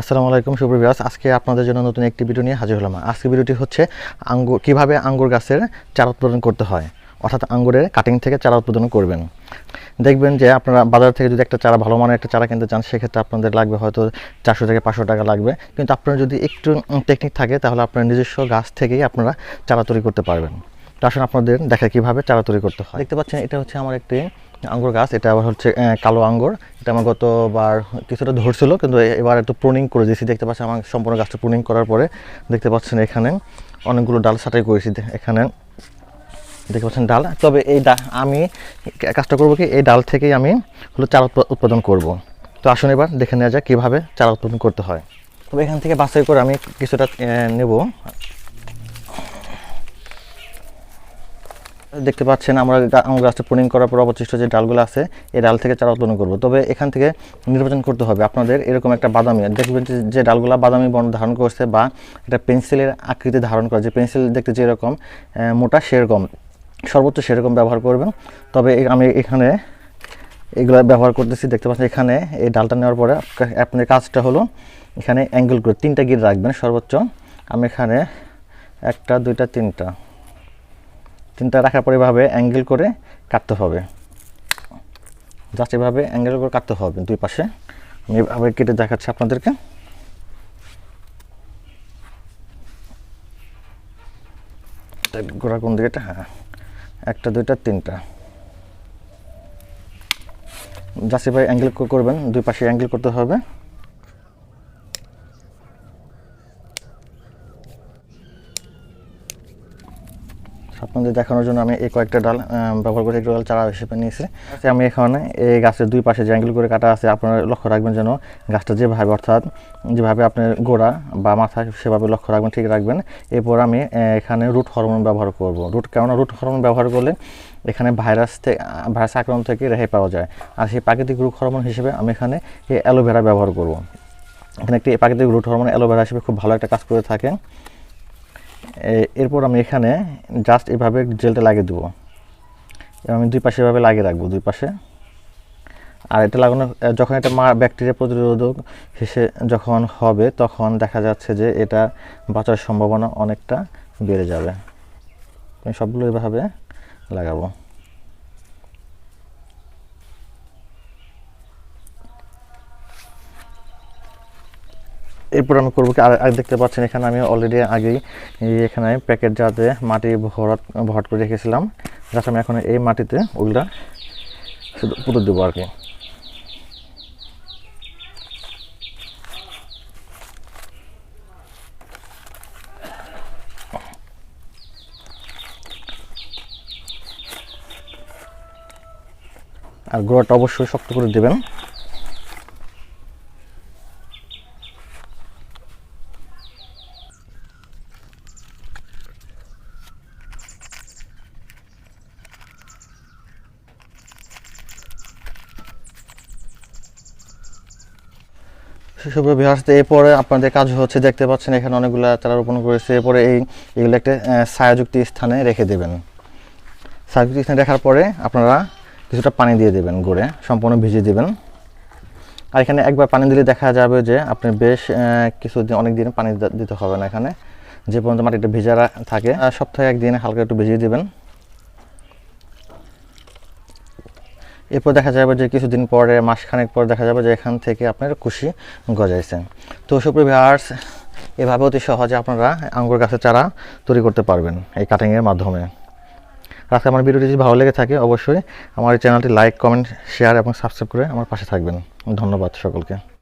আসসালামু আলাইকুম সুপ্রভিয়াস আজকে আপনাদের জন্য নতুন একটি ভিডিও নিয়ে হাজির হলাম। আজকে ভিডিওটি হচ্ছে আঙ্গুর, কীভাবে আঙ্গুর গাছের চারা উৎপাদন করতে হয়, অর্থাৎ আঙ্গুরের কাটিং থেকে চারা উৎপাদন করবেন। দেখবেন যে আপনারা বাজার থেকে যদি একটা চারা, ভালো মানের একটা চারা কিনতে চান, সেক্ষেত্রে আপনাদের লাগবে হয়তো চারশো থেকে পাঁচশো টাকা লাগবে। কিন্তু আপনার যদি একটু টেকনিক থাকে, তাহলে আপনার নিজস্ব গাছ থেকেই আপনারা চারা তৈরি করতে পারবেন। তো আসুন আপনাদের দেখা কীভাবে চারা তৈরি করতে হয়। দেখতে পাচ্ছেন, এটা হচ্ছে আমার একটি আঙ্গুর গাছ, এটা আবার হচ্ছে কালো আঙ্গুর। এটা আমার গতবার কিছুটা ধরছিল, কিন্তু এবার একটু প্রুনিং করে দিয়েছি। দেখতে পাচ্ছেন, আমার সম্পূর্ণ গাছটা প্রুনিং করার পরে দেখতে পাচ্ছেন এখানে অনেকগুলো ডাল ছাটাই করেছি এখানে। দেখতে পাচ্ছেন ডাল। তবে এই ডা, আমি কাজটা করব কি, এই ডাল থেকেই আমি হলো চারা উৎপা- উৎপাদন করব। তো আসুন এবার দেখে নেওয়া যাক কীভাবে চারা উৎপাদন করতে হয়। তবে এখান থেকে বাছাই করে আমি কিছুটা নেব। দেখতে পাচ্ছেন আমরা আম গাছটা প্রুনিং করার পর অবশিষ্ট যে ডালগুলো আছে, এই ডাল থেকে চারা উৎপন্ন করব। তবে এখান থেকে নির্বাচন করতে হবে। আপনাদের এরকম একটা বাদামি, দেখবেন যে- ডালগুলো বাদামি বর্ণ ধারণ করছে বা একটা পেন্সিলের আকৃতি ধারণ করে, যে পেন্সিল দেখতে যেরকম মোটা সেরকম, সর্বোচ্চ সেরকম ব্যবহার করবেন। তবে আমি এখানে এগুলো ব্যবহার করতেছি, দেখতে পাচ্ছেন এখানে এই ডালটা নেওয়ার পরে আপনার কাজটা হলো এখানে অ্যাঙ্গেল করে তিনটা গিট রাখবেন সর্বোচ্চ। আমি এখানে একটা, দুইটা, তিনটা। তিনটা রাখার পরে এভাবে অ্যাঙ্গেল করে কাটতে হবে। জাস্ট এভাবে অ্যাঙ্গেল করে কাটতে হবে দুই পাশে। আমি এভাবে কেটে দেখাচ্ছি আপনাদেরকে। গোড়া কোন দিকেটা হ্যাঁ। একটা, দুইটা, তিনটা। জাস্ট এভাবে অ্যাঙ্গেল করবেন, দুই পাশে অ্যাঙ্গেল করতে হবে। আপনাদের দেখানোর জন্য আমি এই কয়েকটা ডাল ব্যবহার করে একটু ডাল চারা হিসেবে নিয়েছি। আচ্ছা, আমি এখানে এই গাছের দুই পাশে যে করে কাটা আছে আপনারা লক্ষ্য রাখবেন যেন গাছটা যেভাবে অর্থাৎ যেভাবে আপনার গোড়া বা মাথা সেভাবে লক্ষ্য রাখবেন ঠিক রাখবেন। এরপর আমি এখানে রুট হরমোন ব্যবহার করব। রুট কেননা রুট হরমোন ব্যবহার করলে এখানে ভাইরাস থেকে ভাইরাস আক্রমণ থেকে রেহাই পাওয়া যায়। আর সেই প্রাকৃতিক রুট হরমোন হিসেবে আমি এখানে এই অ্যালোভেরা ব্যবহার করব। এখানে একটি প্রাকৃতিক রুট হরমোন অ্যালোভেরা হিসেবে খুব ভালো একটা কাজ করে থাকে। এরপর আমি এখানে জাস্ট এভাবে জেলটা লাগিয়ে দেবো। এবং আমি দুই পাশে এভাবে লাগিয়ে রাখব, দুই পাশে। আর এটা লাগানো যখন এটা মা ব্যাকটেরিয়া প্রতিরোধক হিসে, যখন হবে, তখন দেখা যাচ্ছে যে এটা বাঁচার সম্ভাবনা অনেকটা বেড়ে যাবে। আমি সবগুলো এভাবে লাগাবো। এরপর আমি করব কি আর দেখতে পাচ্ছেন, এখানে আমি অলরেডি আগেই এখানে প্যাকেট যাতে মাটি ভরাট ভরাট করে রেখেছিলাম। যাতে আমি এখন এই মাটিতে ওগুলা শুধু পুঁতে দেবো আর কি। আর গোড়াটা অবশ্যই শক্ত করে দেবেন। সেসব বিহারতে এরপরে আপনাদের কাজ হচ্ছে দেখতে পাচ্ছেন, এখানে অনেকগুলো চারা রোপণ করেছে। এরপরে এই, এগুলো একটা ছায়াযুক্ত স্থানে রেখে দেবেন। ছায়াযুক্ত স্থানে রাখার পরে আপনারা কিছুটা পানি দিয়ে দেবেন, গড়ে সম্পূর্ণ ভিজিয়ে দেবেন। আর এখানে একবার পানি দিলে দেখা যাবে যে আপনি বেশ কিছুদিন অনেক দিন পানি দিতে হবে না এখানে। যে পর্যন্ত মাটিটা ভেজা থাকে সপ্তাহে একদিন হালকা একটু ভিজিয়ে দেবেন। এরপর দেখা যাবে যে কিছুদিন পরে, মাসখানেক পর দেখা যাবে যে এখান থেকে আপনার খুশি গজাইছেন। তো সুপ্রিয় ভিউয়ার্স, এভাবে অতি সহজে আপনারা আঙ্গুর গাছের চারা তৈরি করতে পারবেন এই কাটিংয়ের মাধ্যমে। আজকে আমার ভিডিওটি যদি ভালো লেগে থাকে, অবশ্যই আমার চ্যানেলটি লাইক কমেন্ট শেয়ার এবং সাবস্ক্রাইব করে আমার পাশে থাকবেন। ধন্যবাদ সকলকে।